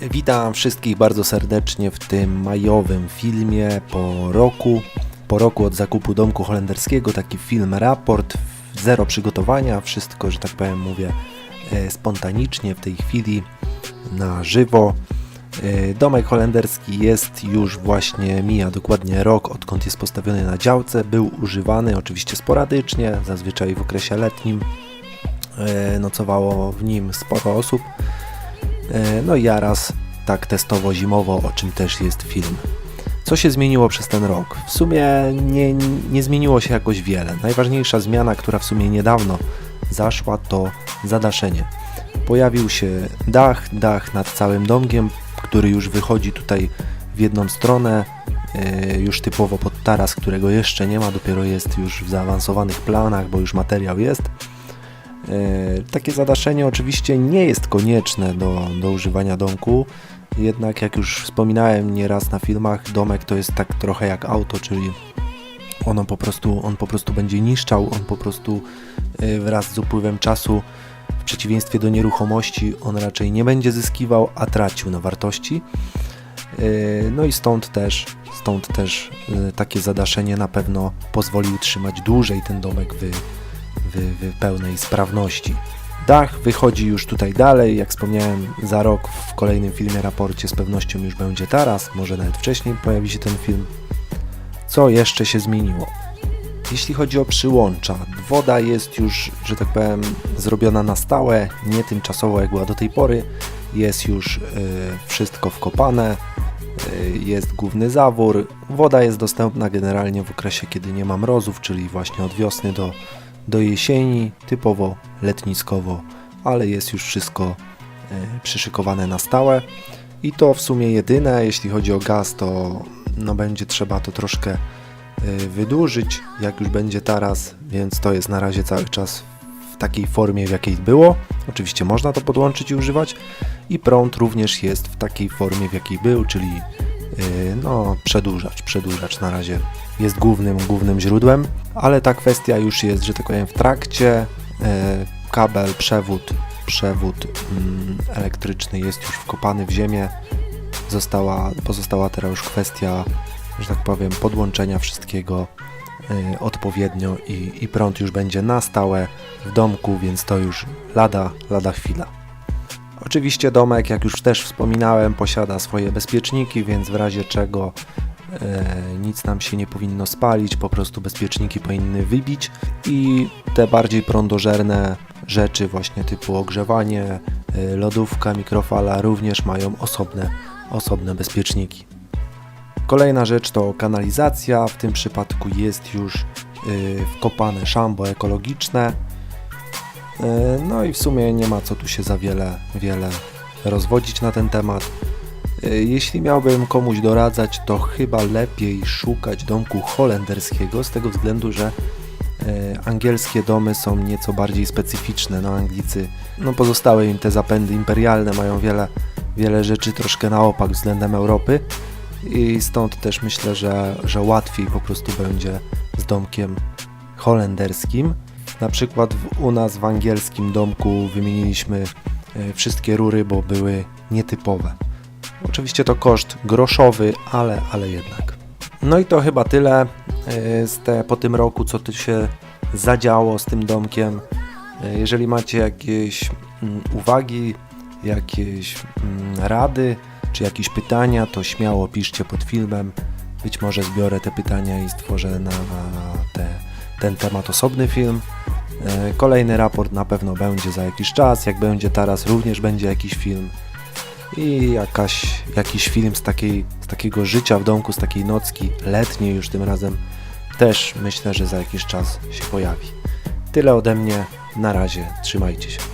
Witam wszystkich bardzo serdecznie w tym majowym filmie po roku. Po roku od zakupu domku holenderskiego, taki film raport, zero przygotowania, wszystko, że tak powiem, mówię e, spontanicznie w tej chwili, na żywo. E, Domek holenderski jest już właśnie, mija dokładnie rok, odkąd jest postawiony na działce. Był używany oczywiście sporadycznie, zazwyczaj w okresie letnim. E, Nocowało w nim sporo osób. E, No i ja raz tak testowo zimowo, o czym też jest film. Co się zmieniło przez ten rok? W sumie nie, nie zmieniło się jakoś wiele. Najważniejsza zmiana, która w sumie niedawno zaszła, to zadaszenie. Pojawił się dach, dach nad całym domkiem, który już wychodzi tutaj w jedną stronę, e, już typowo pod taras, którego jeszcze nie ma, dopiero jest już w zaawansowanych planach, bo już materiał jest. E, Takie zadaszenie oczywiście nie jest konieczne do, do używania domku, jednak jak już wspominałem nieraz na filmach, domek to jest tak trochę jak auto, czyli ono po prostu, on po prostu będzie niszczał, on po prostu e, wraz z upływem czasu, w przeciwieństwie do nieruchomości, on raczej nie będzie zyskiwał, a tracił na wartości. E, No i stąd też, stąd też takie zadaszenie na pewno pozwoli utrzymać dłużej ten domek w, pełnej sprawności. Dach wychodzi już tutaj dalej, jak wspomniałem, za rok w kolejnym filmie, raporcie z pewnością już będzie taras, może nawet wcześniej pojawi się ten film. Co jeszcze się zmieniło? Jeśli chodzi o przyłącza, woda jest już, że tak powiem, zrobiona na stałe, nie tymczasowo jak była do tej pory. Jest już y, wszystko wkopane, y, jest główny zawór. Woda jest dostępna generalnie w okresie, kiedy nie ma mrozów, czyli właśnie od wiosny do, do jesieni, typowo letniskowo, ale jest już wszystko y, przyszykowane na stałe. I to w sumie jedyne, jeśli chodzi o gaz, to no będzie trzeba to troszkę y, wydłużyć, jak już będzie taras, więc to jest na razie cały czas w takiej formie, w jakiej było. Oczywiście można to podłączyć i używać. I prąd również jest w takiej formie, w jakiej był, czyli no, przedłużacz. Przedłużacz na razie jest głównym, głównym źródłem, ale ta kwestia już jest, że tak powiem, w trakcie. Y, Kabel, przewód, przewód mm, elektryczny jest już wkopany w ziemię. Została, pozostała teraz już kwestia, że tak powiem, podłączenia wszystkiego y, odpowiednio i, i prąd już będzie na stałe w domku, więc to już lada, lada chwila. Oczywiście domek, jak już też wspominałem, posiada swoje bezpieczniki, więc w razie czego e, nic nam się nie powinno spalić, po prostu bezpieczniki powinny wybić i te bardziej prądożerne rzeczy właśnie typu ogrzewanie, e, lodówka, mikrofala również mają osobne, osobne bezpieczniki. Kolejna rzecz to kanalizacja, w tym przypadku jest już y, wkopane szambo ekologiczne. Y, No i w sumie nie ma co tu się za wiele, wiele rozwodzić na ten temat. Y, Jeśli miałbym komuś doradzać, to chyba lepiej szukać domku holenderskiego z tego względu, że y, angielskie domy są nieco bardziej specyficzne. No Anglicy, no pozostałe im te zapędy imperialne mają wiele, wiele rzeczy troszkę na opak względem Europy i stąd też myślę, że, że łatwiej po prostu będzie z domkiem holenderskim. Na przykład w, u nas w angielskim domku wymieniliśmy e, wszystkie rury, bo były nietypowe. Oczywiście to koszt groszowy, ale, ale jednak. No i to chyba tyle e, z te, po tym roku, co tu się zadziało z tym domkiem. E, Jeżeli macie jakieś mm, uwagi, jakieś mm, rady, czy jakieś pytania, to śmiało piszcie pod filmem. Być może zbiorę te pytania i stworzę na te, ten temat osobny film. E, Kolejny raport na pewno będzie za jakiś czas. Jak będzie teraz, również będzie jakiś film. I jakaś, jakiś film z, takiej, z takiego życia w domku, z takiej nocki letniej już tym razem też myślę, że za jakiś czas się pojawi. Tyle ode mnie. Na razie. Trzymajcie się.